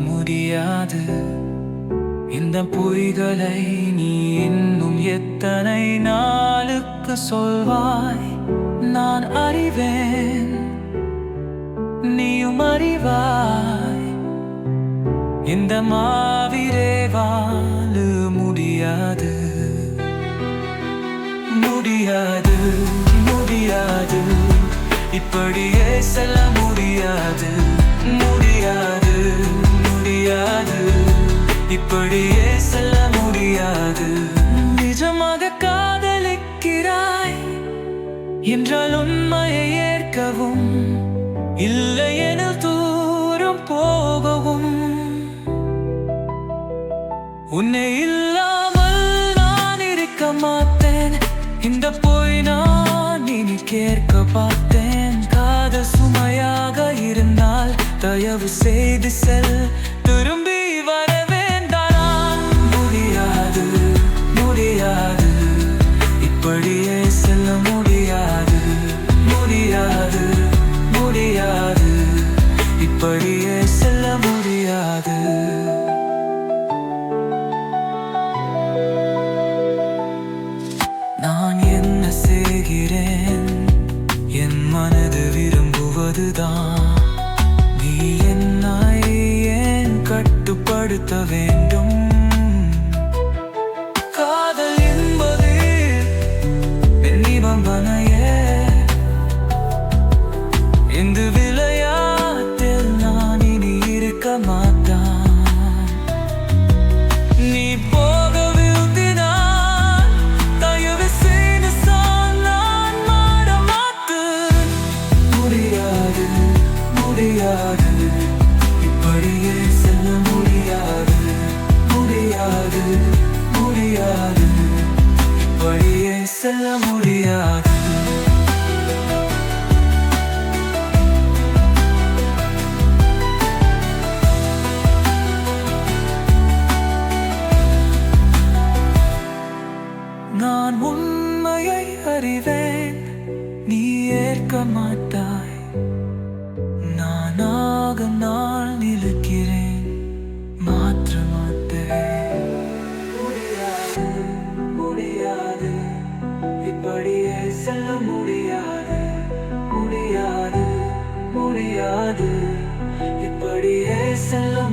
முடியாது. இந்த பொய்களை நீ இன்னும் எத்தனை நாளுக்கு சொல்வாய்? நான் அறிவேன் நீயும் அறிவாய். இந்த மாவிரே வாழ முடியாது. முடியாது முடியாது. இப்படியே செல்ல இப்படியே செல்ல முடியாது. நிஜமாக காதலிக்கிறாய் என்றால் உண்மையை ஏற்கவும் இல்லை என தூரம் போகவும். உன்னை இல்லாமல் நான் இருக்க மாட்டேன். இந்த போய் நான் இனி கேட்க பார்த்தேன். காதல் சுமையாக இருந்தால் தயவு செய்து செல். என் மனது விரும்புவதுதான். நீ என்னை ஏன் கட்டுப்படுத்த வேண்டும்? கேட்க மாட்டாய் நானாக நான் நிற்கிறேன் மாற்ற மாட்டேன் முடியாது முடியாது. இப்படியே செல்ல முடியாது. முடியாது முடியாது. இப்படியே செல்ல